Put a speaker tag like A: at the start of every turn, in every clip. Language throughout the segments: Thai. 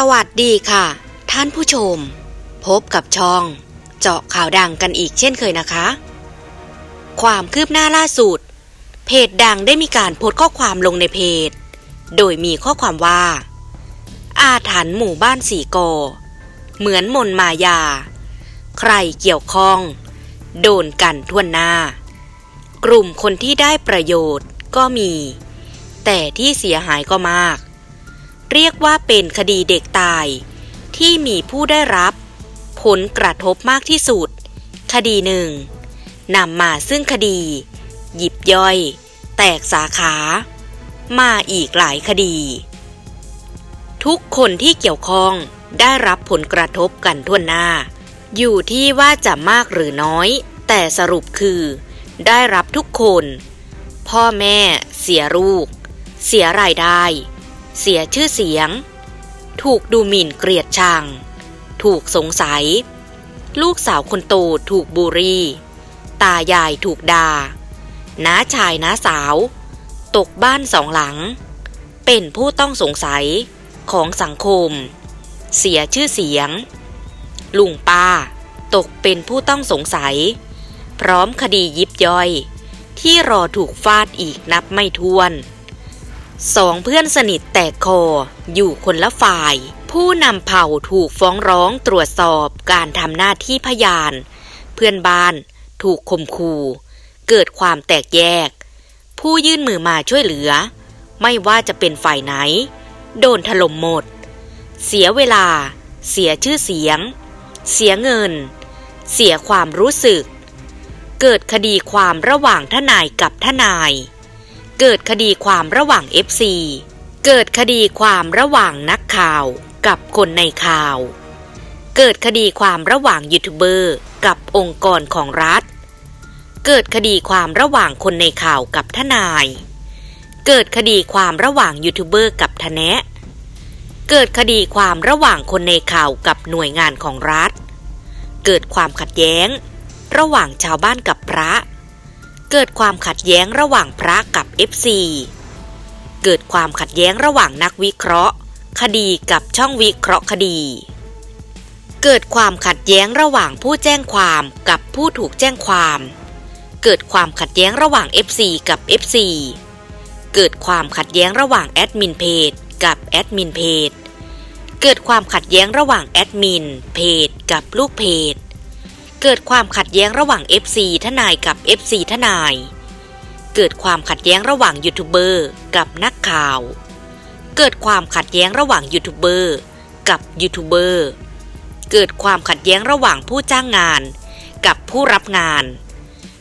A: สวัสดีค่ะ ท่านผู้ชม พบกับช่อง เจาะข่าวดังกันอีกเช่นเคยนะคะ ความคืบหน้าล่าสุด เพจดังได้มีการโพสต์ข้อความลงในเพจ โดยมีข้อความว่า อาถรรพ์หมู่บ้านสีกอ เหมือนมนมายา ใครเกี่ยวข้อง โดนกันทั่วหน้า กลุ่มคนที่ได้ประโยชน์ก็มี แต่ที่เสียหายก็มาก เรียกว่าเป็นคดีเด็กตาย ที่มีผู้ได้รับ ผลกระทบมากที่สุด คดีหนึ่งนำมาซึ่งคดี หยิบย่อย แตกสาขา มาอีกหลายคดี ทุกคนที่เกี่ยวข้องได้รับผลกระทบกันทั่วหน้า อยู่ที่ว่าจะมากหรือน้อย แต่สรุปคือ ได้รับทุกคน พ่อแม่ เสียลูก เสียรายได้ เสียชื่อเสียง ถูกดูหมิ่นเกลียดชัง ถูกสงสัย ลูกสาวคนโตถูกบูรีตายายถูกดา่าน้าชายน้าสาว ตกบ้านสองหลัง เป็นผู้ต้องสงสัยของสังคม เสียชื่อเสียง ลุงป้า ตกเป็นผู้ต้องสงสัย พร้อมคดียิบย่อย ที่รอถูกฟาดอีกนับไม่ถ้วน สองเพื่อนสนิทแตกคอ อยู่คนละฝ่าย ผู้นำเผ่าถูกฟ้องร้องตรวจสอบการทำหน้าที่พยาน เพื่อนบ้านถูกข่มขู่เกิดความแตกแยก ผู้ยื่นมือมาช่วยเหลือ ไม่ว่าจะเป็นฝ่ายไหน โดนถล่มหมด เสียเวลา เสียชื่อเสียง เสียเงิน เสียความรู้สึก เกิดคดีความระหว่างทนายกับทนาย เกิดคดีความระหว่าง FC เกิดคดีความระหว่างนักข่าวกับคนในข่าว เกิดคดีความระหว่างยูทูบเบอร์กับองค์กรของรัฐ เกิดคดีความระหว่างคนในข่าวกับทนาย เกิดคดีความระหว่างยูทูบเบอร์กับทนายเกิดคดีความระหว่างคนในข่าวกับหน่วยงานของรัฐ เกิดความขัดแย้ง ระหว่างชาวบ้านกับพระ เกิดความขัดแย้งระหว่างพระกับ FC เกิดความขัดแย้งระหว่างนักวิเคราะห์ คดีกับช่องวิเคราะห์คดี เกิดความขัดแย้งระหว่างผู้แจ้งความกับผู้ถูกแจ้งความ เกิดความขัดแย้งระหว่าง FC กับ FC เกิดความขัดแย้งระหว่างแอดมินเพจกับแอดมินเพจ เกิดความขัดแย้งระหว่างแอดมินเพจกับลูกเพจ เกิดความขัดแย้งระหว่าง FC ทนายกับ FC ทนาย เกิดความขัดแย้งระหว่างยูทูบเบอร์กับนักข่าว เกิดความขัดแย้งระหว่างยูทูบเบอร์กับยูทูบเบอร์ เกิดความขัดแย้งระหว่างผู้จ้างงาน กับผู้รับงาน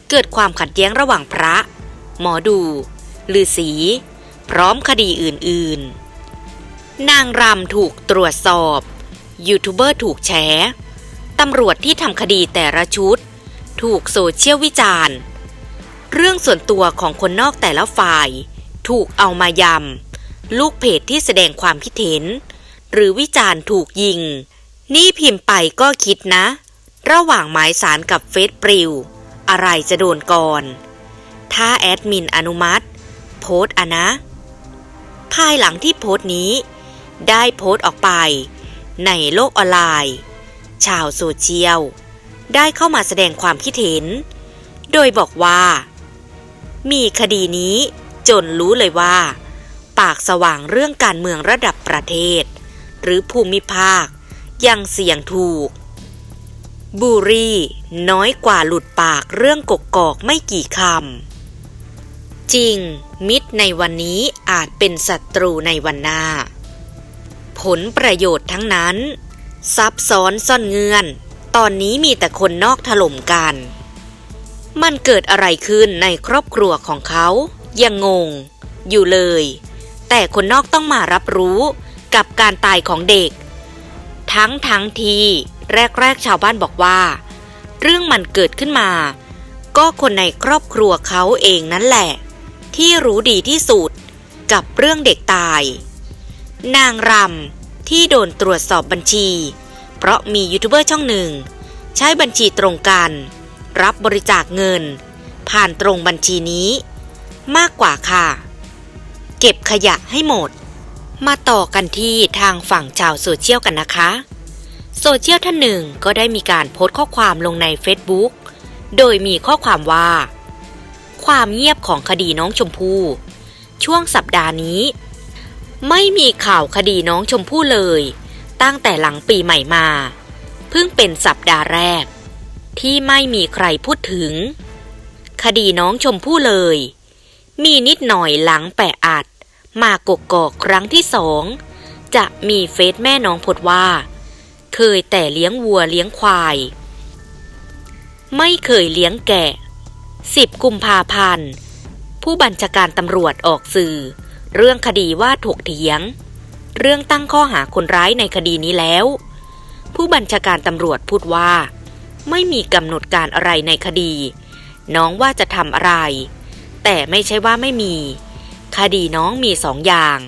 A: เกิดความขัดแย้งระหว่างพระ หมอดูฤาษีพร้อมคดีอื่น ๆ นางรำถูกตรวจสอบ ยูทูบเบอร์ถูกแฉ ตำรวจที่ทำคดีแต่ละชุด ถูกโซเชียลวิจารณ์ เรื่องส่วนตัวของคนนอกแต่ละฝ่าย ถูกเอามายำ ลูกเพจที่แสดงความคิดเห็น หรือวิจารณ์ถูกยิง นี่พิมพ์ไปก็คิดนะ ระหว่างหมายสารกับเฟซปริว อะไรจะโดนก่อน ถ้าแอดมินอนุมัติ โพสต์อะนะ ภายหลังที่โพสต์นี้ ได้โพสต์ออกไป ในโลกออนไลน์ ชาวโซเชียล ได้เข้ามาแสดงความคิดเห็น โดยบอกว่า มีคดีนี้จนรู้เลยว่า ปากสว่างเรื่องการเมืองระดับประเทศ หรือภูมิภาค ยังเสี่ยงถูก บุรีน้อยกว่าหลุดปากเรื่องกกกอกไม่กี่คำ จริง มิตรในวันนี้อาจเป็นศัตรูในวันหน้า ผลประโยชน์ทั้งนั้น ซับซ้อนซ่อนเงื่อน ตอนนี้มีแต่คนนอกถล่มกัน มันเกิดอะไรขึ้นในครอบครัวของเขายังงง อยู่เลย แต่คนนอกต้องมารับรู้กับการตายของเด็ก ทั้งทั้งทีแรกๆชาวบ้านบอกว่า เรื่องมันเกิดขึ้นมา ก็คนในครอบครัวเขาเองนั่นแหละ ที่รู้ดีที่สุดกับเรื่องเด็กตาย นางรำ ที่โดนตรวจสอบบัญชี เพราะมียูทูบเบอร์ช่องหนึ่ง ใช้บัญชีตรงกัน รับบริจาคเงิน ผ่านตรงบัญชีนี้ มากกว่าค่ะ เก็บขยะให้หมด มาต่อกันที่ทางฝั่งชาวโซเชียลกันนะคะโซเชียลท่านหนึ่งก็ได้มีการโพสต์ข้อความลงใน Facebook โดยมีข้อความว่า ความเงียบของคดีน้องชมพู่ช่วงสัปดาห์นี้ ไม่มีข่าวคดีน้องชมพู่เลย ตั้งแต่หลังปีใหม่มา เพิ่งเป็นสัปดาห์แรก ที่ไม่มีใครพูดถึง คดีน้องชมพู่เลย มีนิดหน่อยหลังแปะอัด มากกกอกครั้งที่สอง จะมีเฟซแม่น้องพดว่า เคยแต่เลี้ยงวัวเลี้ยงควาย ไม่เคยเลี้ยงแกะสิบกุมภาพันธ์ผู้บัญชาการตำรวจออกสื่อ เรื่องคดีว่าถกเถียง เรื่องตั้งข้อหาคนร้ายในคดีนี้แล้ว ผู้บัญชาการตำรวจพูดว่า ไม่มีกำหนดการอะไรในคดี น้องว่าจะทำอะไร แต่ไม่ใช่ว่าไม่มี คดีน้องมีสองอย่าง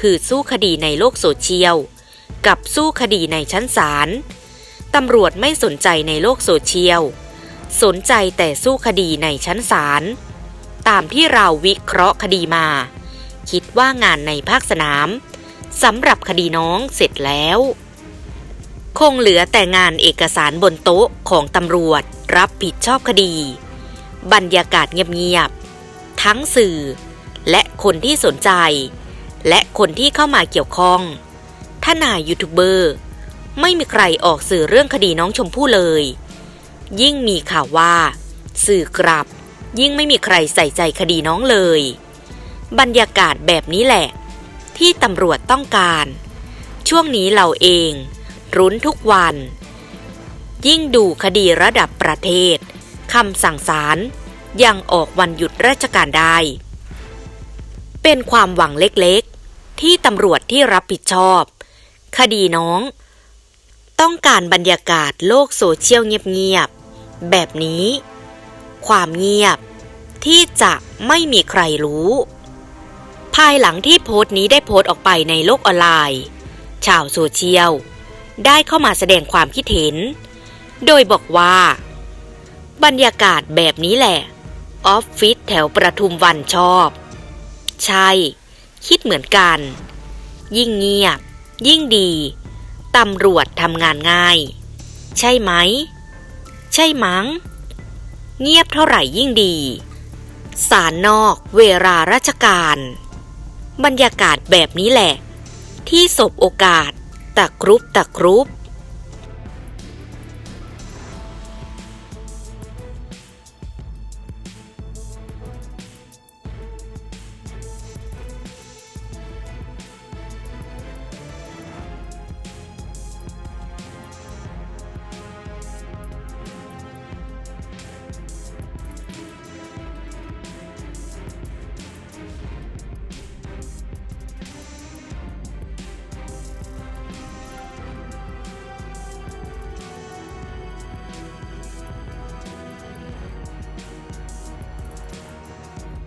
A: คือสู้คดีในโลกโซเชียล กับสู้คดีในชั้นศาลตำรวจไม่สนใจในโลกโซเชียล สนใจแต่สู้คดีในชั้นศาล ตามที่เราวิเคราะห์คดีมา คิดว่างานในภาคสนามสำหรับคดีน้องเสร็จแล้ว คงเหลือแต่งานเอกสารบนโต๊ะของตำรวจรับผิดชอบคดี บรรยากาศเงียบๆทั้งสื่อ และคนที่สนใจ และคนที่เข้ามาเกี่ยวข้องถ้านายยูทูบเบอร์ ไม่มีใครออกสื่อเรื่องคดีน้องชมพู่เลย ยิ่งมีข่าวว่า สื่อกลับยิ่งไม่มีใครใส่ใจคดีน้องเลย บรรยากาศแบบนี้แหละ ที่ตำรวจต้องการ ช่วงนี้เราเองรุ้นทุกวัน ยิ่งดูคดีระดับประเทศคำสั่งศาลยังออกวันหยุดราชการได้ เป็นความหวังเล็กๆ ที่ตำรวจที่รับผิดชอบ คดีน้อง ต้องการบรรยากาศโลกโซเชียลเงียบๆ แบบนี้ ความเงียบที่จะไม่มีใครรู้ ภายหลังที่โพสต์นี้ได้โพสต์ออกไปในโลกออนไลน์ ชาวโซเชียล ได้เข้ามาแสดงความคิดเห็น โดยบอกว่า บรรยากาศแบบนี้แหละ ออฟฟิศแถวประทุมวันชอบ ใช่ คิดเหมือนกัน ยิ่งเงียบ ยิ่งดีตำรวจทำงานง่าย ใช่ไหม ใช่มั้ง เงียบเท่าไหร่ยิ่งดี สารนอกเวลาราชการ บรรยากาศแบบนี้แหละ ที่สบโอกาส ตะครุบตะครุบ